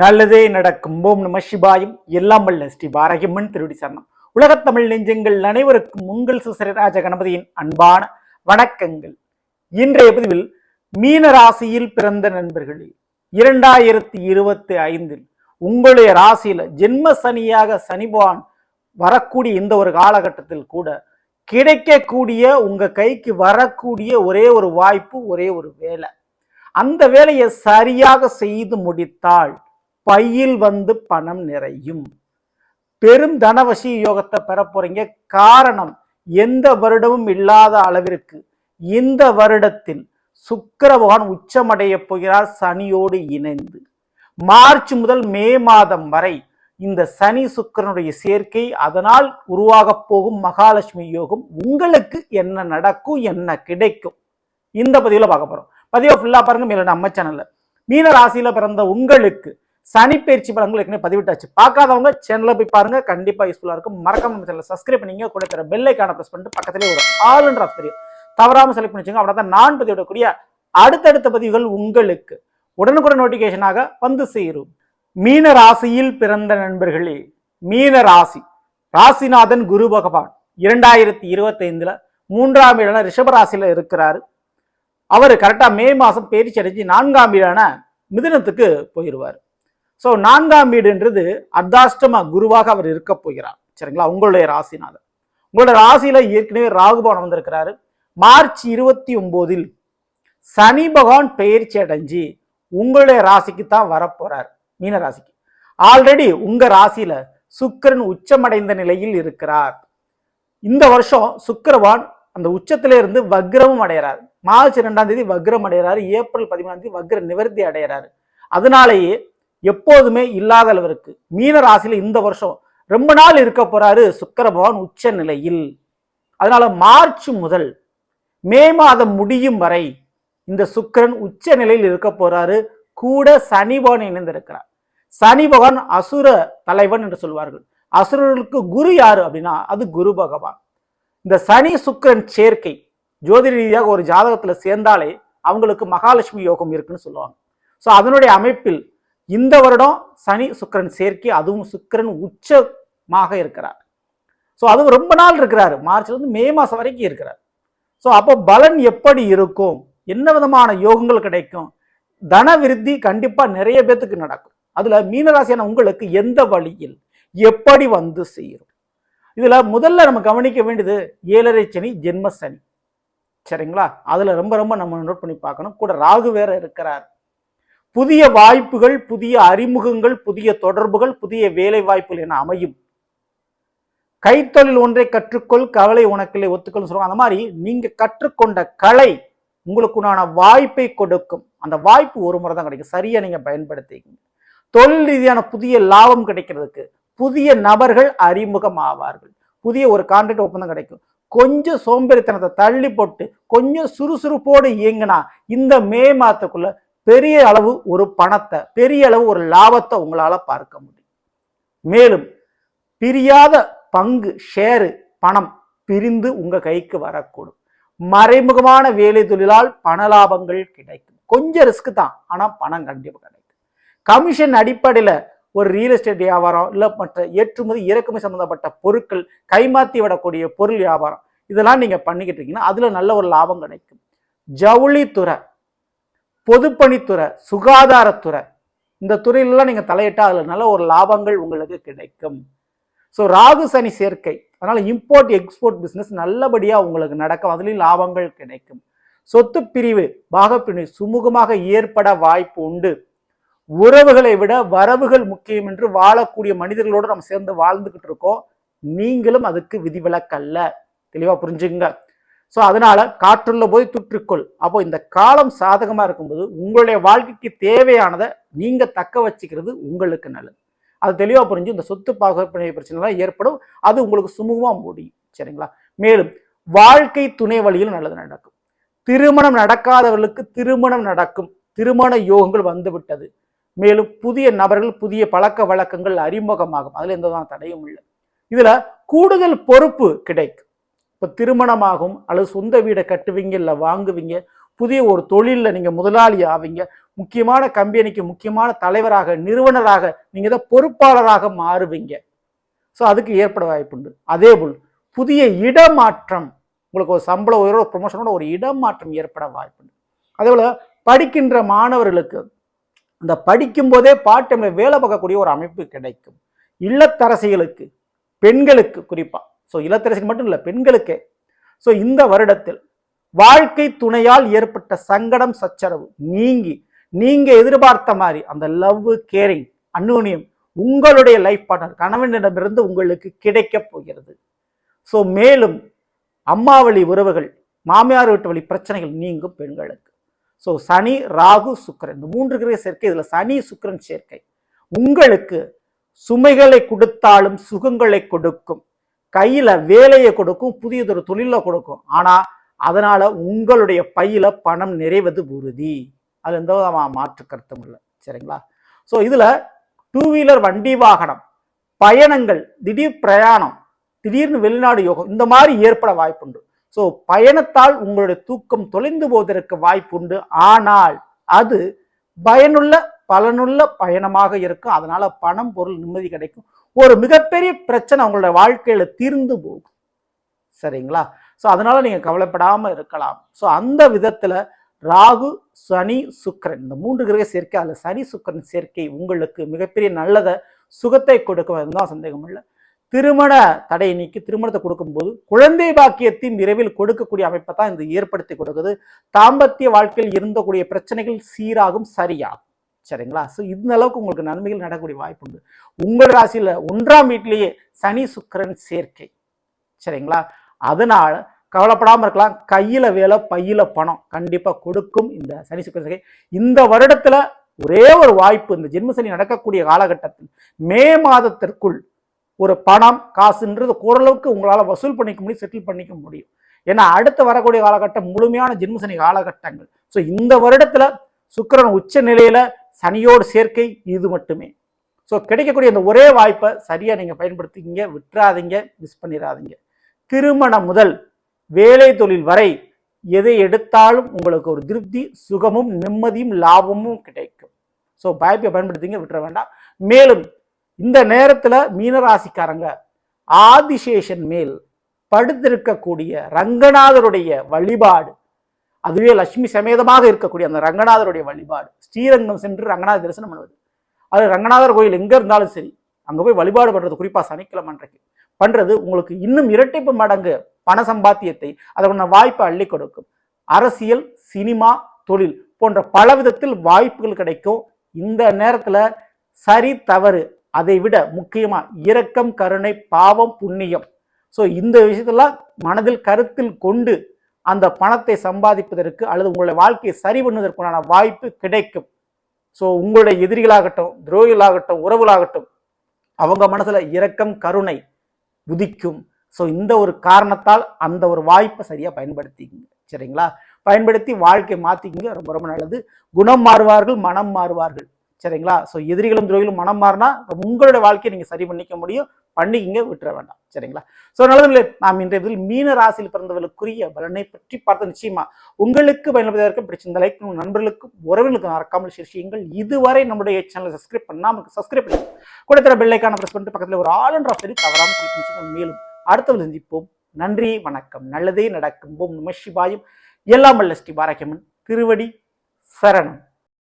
நல்லதே நடக்கும். ஓம் நம சிவாயும். எல்லாம் வல்ல ஸ்ரீ பாரகியம்மன் திருடி சரணம். உலகத்தமிழ் நெஞ்சங்கள் அனைவருக்கும் உங்கள் சுசரராஜ கணபதியின் அன்பான வணக்கங்கள். இன்றைய பதிவில் மீன ராசியில் பிறந்த நண்பர்களே இரண்டாயிரத்தி இருபத்தி ஐந்தில் உங்களுடைய ராசியில ஜென்ம சனியாக சனிபான் வரக்கூடிய இந்த ஒரு காலகட்டத்தில் கூட கிடைக்கக்கூடிய உங்க கைக்கு வரக்கூடிய ஒரே ஒரு வாய்ப்பு ஒரே ஒரு வேலை. அந்த வேலையை சரியாக செய்து முடித்தால் பையில் வந்து பணம் நிறையும். பெரும் தனவசி யோகத்தை பெற போறீங்க. காரணம் எந்த வருடமும் இல்லாத அளவிற்கு இந்த வருடத்தில் சுக்கர பகவான் உச்சமடைய போகிறார் சனியோடு இணைந்து. மார்ச் முதல் மே மாதம் வரை இந்த சனி சுக்கிரனுடைய சேர்க்கை அதனால் உருவாகப் போகும் மகாலட்சுமி யோகம் உங்களுக்கு என்ன நடக்கும் என்ன கிடைக்கும்? இந்த பதிவில் பார்க்க போகிறோம் பதிவை ஃபுல்லாக பாருங்க மேலே நம்ம சேனலில் மீன ராசியில் பிறந்த உங்களுக்கு சனி பயிற்சி பலன்கள் ஏற்கனவே பதிவிட்டாச்சு. பார்க்காதவங்க சேனல்ல போய் பாருங்க. கண்டிப்பாக யூஸ்ஃபுல்லாக இருக்கும். மறக்காம நம்ம சேனலை சப்ஸ்கிரைப் பண்ணிங்க. கூட தர பெல்லைக்கான ப்ரெஸ் பண்ணிட்டு பக்கத்திலே ஒரு ஆளுன்ற தெரியும் தவறாமல் செலக்ட் பண்ணிச்சுங்க அப்படின்னா தான் நான் பதிவிடக்கூடிய அடுத்தடுத்த பதிவுகள் உங்களுக்கு. உடனுக்குடன் நோட்டிஃபிகேஷனாக வந்து சேரும். மீன ராசியில் பிறந்த நண்பர்களே மீன ராசி. ராசிநாதன் குரு பகவான் இரண்டாயிரத்தி இருபத்தைந்தில் மூன்றாம் இடம் ரிஷபராசியில் இருக்கிறாரு. அவர் கரெக்டாக மே மாதம் பேரிச்சடைஞ்சு நான்காம் வீடான மிதுனத்துக்கு போயிடுவார் ஸோ நான்காம் வீடுன்றது அர்த்தாஷ்டம குருவாக அவர் இருக்க போகிறார். சரிங்களா? உங்களுடைய ராசிநாதர் உங்களோட ராசியில ஏற்கனவே ராகுபவன் வந்திருக்கிறாரு மார்ச் இருபத்தி ஒம்போதில் சனி பகவான் பெயர்ச்சி அடைஞ்சு உங்களுடைய ராசிக்கு தான் வரப்போறார். மீன ராசிக்கு. ஆல்ரெடி உங்க ராசியில சுக்கரன் உச்சமடைந்த நிலையில் இருக்கிறார். இந்த வருஷம் சுக்கரவான் அந்த உச்சத்தில இருந்து வக்ரமும் அடைகிறார். மார்ச் ரெண்டாம் தேதி வக்ரம் அடைகிறாரு. ஏப்ரல் பதிமூணாம் தேதி வக்ர நிவர்த்தி அடைகிறாரு. அதனாலேயே எப்போதுமே இல்லாத அளவிற்கு. மீன ராசியில் இந்த வருஷம் ரொம்ப நாள் இருக்க போறாரு சுக்கர பகவான் உச்ச நிலையில். அதனால மார்ச் முதல் மே மாதம் முடியும் வரை இந்த சுக்கிரன் உச்ச நிலையில் இருக்க போறாரு. கூட சனி பகவான் இணைந்திருக்கிறார். சனி பகவான் அசுர தலைவன் என்று சொல்வார்கள். அசுரர்களுக்கு குரு யாரு அப்படின்னா அது குரு பகவான். இந்த சனி சுக்கிரன் சேர்க்கை ஜோதி ரீதியாக ஒரு ஜாதகத்துல சேர்ந்தாலே அவங்களுக்கு மகாலட்சுமி யோகம் இருக்குன்னு சொல்லுவாங்க. ஸோ அதனுடைய அமைப்பில் இந்த வருடம் சனி சுக்கிரன் சேர்க்கை அதுவும் சுக்கிரன் உச்சமாக இருக்கிறார். ஸோ அதுவும் ரொம்ப நாள் இருக்கிறார். மார்ச்லேருந்து மே மாதம் வரைக்கும் இருக்கிறார். ஸோ அப்போ பலன் எப்படி இருக்கும்? என்ன விதமான யோகங்கள் கிடைக்கும்? தன விருத்தி கண்டிப்பாக நிறைய பேத்துக்கு நடக்கும். அதில் மீனராசியான உங்களுக்கு எந்த வழியில் எப்படி வந்து சேரும்? இதில் முதல்ல நம்ம கவனிக்க வேண்டியது ஏழரை சனி ஜென்ம சனி. சரிங்களா? அதில் ரொம்ப ரொம்ப நம்ம நோட் பண்ணி பார்க்கணும். கூட ராகு வேற இருக்கிறார். புதிய வாய்ப்புகள் புதிய அறிமுகங்கள் புதிய தொடர்புகள் புதிய வேலை வாய்ப்புகள் என அமையும். கைத்தொழில் ஒன்றை கற்றுக்கொள் கவலை உனக்கில்லை ஒத்துக்கொள் சொல்லுவாங்க. அந்த மாதிரி நீங்க கற்றுக்கொண்ட கலை உங்களுக்குண்டான வாய்ப்பை கொடுக்கும். அந்த வாய்ப்பு ஒரு முறை தான் கிடைக்கும். சரியா நீங்க பயன்படுத்திக்கங்க. தொழில் ரீதியான புதிய லாபம் கிடைக்கிறதுக்கு புதிய நபர்கள் அறிமுகம் ஆவார்கள். புதிய ஒரு கான்ட்ராக்ட் ஒப்பந்தம் கிடைக்கும். கொஞ்சம் சோம்பேறித்தனத்தை தள்ளி போட்டு கொஞ்சம் சுறுசுறுப்போடு இயங்கினா இந்த மே மாதத்துக்குள்ள பெரிய அளவு ஒரு பணத்தை பெரிய அளவு ஒரு லாபத்தை உங்களால் பார்க்க முடியும். மேலும் பிரியாத பங்கு ஷேரு பணம் பிரிந்து உங்கள் கைக்கு வரக்கூடும். மறைமுகமான வேலை தொழிலால் பண லாபங்கள் கிடைக்கும். கொஞ்சம் ரிஸ்க் தான் ஆனால் பணம் கண்டிப்பாக கிடைக்கும். கமிஷன் அடிப்படையில் ஒரு ரியல் எஸ்டேட் வியாபாரம் இல்லை மற்ற ஏற்றுமதி இறக்குமதி சம்மந்தப்பட்ட பொருட்கள் கைமாற்றி விடக்கூடிய பொருள் வியாபாரம் இதெல்லாம் நீங்கள் பண்ணிக்கிட்டு இருக்கீங்கன்னா அதில் நல்ல ஒரு லாபம் கிடைக்கும். ஜவுளித்துறை பொதுப்பணித்துறை சுகாதாரத்துறை. இந்த துறையிலலாம் நீங்கள் தலையிட்டால் அதில் நல்ல ஒரு லாபங்கள் உங்களுக்கு கிடைக்கும். ஸோ ராகு சனி சேர்க்கை. அதனால் இம்போர்ட் எக்ஸ்போர்ட் பிஸ்னஸ் நல்லபடியாக உங்களுக்கு நடக்கும். அதுலேயும் லாபங்கள் கிடைக்கும். சொத்து பிரிவு பாகப்பிரிவு சுமூகமாக ஏற்பட வாய்ப்பு உண்டு. உறவுகளை விட வரவுகள் முக்கியம் என்று வாழக்கூடிய மனிதர்களோடு நம்ம சேர்ந்து வாழ்ந்துக்கிட்டு இருக்கோம். நீங்களும் அதுக்கு விதிவிலக்கல்ல. தெளிவாக புரிஞ்சுங்க ஸோ அதனால் காற்றுள்ள போய் துற்றுக்கொள். அப்போ இந்த காலம் சாதகமாக இருக்கும்போது உங்களுடைய வாழ்க்கைக்கு தேவையானதை நீங்கள் தக்க வச்சுக்கிறது உங்களுக்கு நல்லது. அது தெளிவாக புரிஞ்சு இந்த சொத்து பாகுப்பினை பிரச்சனைலாம் ஏற்படும். அது உங்களுக்கு சுமூகமாக முடியும். சரிங்களா? மேலும் வாழ்க்கை துணை வழியில் நல்லது நடக்கும். திருமணம் நடக்காதவர்களுக்கு திருமணம் நடக்கும். திருமண யோகங்கள் வந்துவிட்டது மேலும் புதிய நபர்கள் புதிய பழக்க வழக்கங்கள் அறிமுகமாகும். அதில் எந்த தடையும் இல்லை. இதில் கூடுதல் பொறுப்பு கிடைக்கும். இப்போ திருமணமாகும் அல்லது சொந்த வீடை கட்டுவீங்க இல்லை வாங்குவீங்க புதிய ஒரு தொழிலில் நீங்கள் முதலாளி ஆவீங்க முக்கியமான கம்பெனிக்கு முக்கியமான தலைவராக நிறுவனராக நீங்கள் தான் பொறுப்பாளராக மாறுவீங்க. ஸோ அதுக்கு ஏற்பட வாய்ப்புண்டு அதே போல் புதிய இடமாற்றம் உங்களுக்கு ஒரு சம்பள உயர்வு ப்ரொமோஷனோட ஒரு இடமாற்றம் ஏற்பட வாய்ப்புண்டு அதே போல் படிக்கின்ற மாணவர்களுக்கு அந்த படிக்கும்போதே பாட்டு வேலை பார்க்கக்கூடிய ஒரு அமைப்பு கிடைக்கும். இல்லத்தரசிகளுக்கு பெண்களுக்கு குறிப்பாக ஸோ இல்லத்தரசிகள் மட்டும் இல்லை பெண்களுக்கே. ஸோ இந்த வருடத்தில் வாழ்க்கை துணையால் ஏற்பட்ட சங்கடம் சச்சரவு நீங்கி நீங்க எதிர்பார்த்த மாதிரி அந்த லவ் கேரிங் அன்னோனியம் உங்களுடைய லைஃப் பார்ட்னர் கணவனிடமிருந்து உங்களுக்கு கிடைக்கப் போகிறது. ஸோ மேலும் அம்மாவளி உறவுகள் மாமியார் வீட்டு வழி பிரச்சனைகள் நீங்கும் பெண்களுக்கு. ஸோ சனி ராகு சுக்கிரன் இந்த மூன்று கிரக சேர்க்கை இதில் சனி சுக்கரன் சேர்க்கை. உங்களுக்கு சுமைகளை கொடுத்தாலும் சுகங்களை கொடுக்கும். கையில் வேலையை கொடுக்கும் புதியதொரு தொழிலை கொடுக்கும். ஆனால் அதனால் உங்களுடைய பையில் பணம் நிறைவது உறுதி. அது எந்த விதமாக மாற்று கருத்தும் இல்லை. சரிங்களா? ஸோ இதில் டூ வீலர் வண்டி வாகனம் பயணங்கள் திடீர் பிரயாணம் திடீர்னு வெளிநாடு யோகம் இந்த மாதிரி ஏற்பட வாய்ப்புண்டு. ஸோ பயணத்தால் உங்களுடைய தூக்கம் தொலைந்து போவதற்கு வாய்ப்புண்டு. ஆனால் அது பயனுள்ள பலனுள்ள பயணமாக இருக்கும். அதனால பணம் பொருள் நிம்மதி கிடைக்கும். ஒரு மிகப்பெரிய பிரச்சனை அவங்களோட வாழ்க்கையில தீர்ந்து போகும். சரிங்களா? ஸோ அதனால நீங்க கவலைப்படாம இருக்கலாம். ஸோ அந்த விதத்துல ராகு சனி சுக்கிரன். இந்த மூன்று கிரக சேர்க்கை அதில் சனி சுக்கிரன் சேர்க்கை உங்களுக்கு மிகப்பெரிய நல்லதை சுகத்தை கொடுக்கும். தான் சந்தேகம் இல்லை. திருமண தடையை நீக்கி திருமணத்தை கொடுக்கும்போது குழந்தை பாக்கியத்தின் விரைவில் கொடுக்கக்கூடிய அமைப்பை தான் இந்த ஏற்படுத்தி கொடுக்குது. தாம்பத்திய வாழ்க்கையில் இருந்தக்கூடிய பிரச்சனைகள் சீராகும் சரியாகும். சரிங்களா? ஸோ இந்த அளவுக்கு உங்களுக்கு நன்மைகள் நடக்கக்கூடிய வாய்ப்பு உண்டு உங்கள் ராசியில் ஒன்றாம் வீட்டிலேயே சனி சுக்கிரன் சேர்க்கை. சரிங்களா? அதனால் கவலைப்படாமல் இருக்கலாம். கையில் வேலை பையில் பணம் கண்டிப்பாக கொடுக்கும் இந்த சனி சுக்கிரன் சேர்க்கை. இந்த வருடத்தில் ஒரே ஒரு வாய்ப்பு இந்த ஜென்மசனி நடக்கக்கூடிய காலகட்டத்தில் மே மாதத்திற்குள் ஒரு பணம் காசுன்றது ஓரளவுக்கு உங்களால் வசூல் பண்ணிக்க முடியும் செட்டில் பண்ணிக்க முடியும். ஏன்னா அடுத்து வரக்கூடிய காலகட்டம் முழுமையான ஜென்மசனி காலகட்டங்கள். ஸோ இந்த வருடத்தில் சுக்கிரன் உச்ச நிலையில் சனியோடு சேர்க்கை இது மட்டுமே. ஸோ கிடைக்கக்கூடிய அந்த ஒரே வாய்ப்பை சரியாக நீங்கள் பயன்படுத்திக்கிங்க விட்டுறாதீங்க மிஸ் பண்ணிடாதீங்க திருமணம் முதல் வேலை தொழில் வரை எதை எடுத்தாலும் உங்களுக்கு ஒரு திருப்தி சுகமும் நிம்மதியும் லாபமும் கிடைக்கும். ஸோ வாய்ப்பை பயன்படுத்திங்க விட்டுற வேண்டாம். மேலும் இந்த நேரத்தில் மீனராசிக்காரங்க ஆதிசேஷன் மேல் படுத்திருக்கக்கூடிய ரங்கநாதருடைய வழிபாடு அதுவே லட்சுமி சமேதமாக இருக்கக்கூடிய அந்த ரங்கநாதருடைய வழிபாடு. ஸ்ரீரங்கம் சென்று ரங்கநாத தரிசனம் பண்ணுவது. அது ரங்கநாதர் கோயில் எங்கே இருந்தாலும் சரி அங்கே போய் வழிபாடு பண்ணுறது குறிப்பாக சனிக்கிழமை அன்றைக்கு. பண்ணுறது உங்களுக்கு இன்னும் இரட்டிப்பு மடங்கு பண சம்பாத்தியத்தை அதற்கான வாய்ப்பை அள்ளி கொடுக்கும். அரசியல் சினிமா தொழில் போன்ற பல விதத்தில் வாய்ப்புகள் கிடைக்கும். இந்த நேரத்தில் சரி தவறு அதை விட முக்கியமாக இரக்கம் கருணை பாவம் புண்ணியம். ஸோ இந்த விஷயத்தெல்லாம் மனதில் கருத்தில் கொண்டு அந்த பணத்தை சம்பாதிப்பதற்கு அல்லது உங்களுடைய வாழ்க்கையை சரி பண்ணுவதற்குண்டான வாய்ப்பு கிடைக்கும். ஸோ உங்களுடைய எதிரிகளாகட்டும் துரோகிகளாகட்டும் உறவுகளாகட்டும் அவங்க மனசில் இரக்கம் கருணை உதிக்கும். ஸோ இந்த ஒரு காரணத்தால் அந்த ஒரு வாய்ப்பை சரியாக பயன்படுத்திக்கிங்க. சரிங்களா? பயன்படுத்தி வாழ்க்கையை மாற்றிக்கிங்க ரொம்ப ரொம்ப நல்லது. குணம் மாறுவார்கள் மனம் மாறுவார்கள். சரிங்களா? ஸோ எதிரிகளும் துரோகிகளும் மனம் மாறினா உங்களுடைய வாழ்க்கையை நீங்கள் சரி பண்ணிக்க முடியும். பண்ணிக்கிங்க விட்டுற வேண்டாம். சரிங்களா? ஸோ நல்லதுங்களே நாம் இன்றைய இதில் மீன ராசியில் பிறந்தவர்களுக்குரிய பலனை பற்றி பார்த்த நிச்சயமா உங்களுக்கு பயன்படுவதற்கு பிடிச்சிருந்த லைக் உங்கள் நண்பர்களுக்கும் உறவுகளுக்கும் மறக்காமல் விஷயங்கள் இதுவரை நம்முடைய சேனலை சப்ஸ்கிரைப் பண்ணாமல் சப்ஸ்கிரைப் பண்ணி கூட தர பெல்லைக்கான ப்ரெஸ் பண்ணிட்டு பக்கத்தில் ஒரு ஆல் என்ற சரி தவறாமல் சொல்லி மேலும் அடுத்தவர்கள் சந்திப்போம். நன்றி வணக்கம். நல்லதே நடக்கும். ஓம் நம சிவாயும். எல்லாம் வல்ல ஸ்ரீ பாரகியம்மன் திருவடி சரணம்.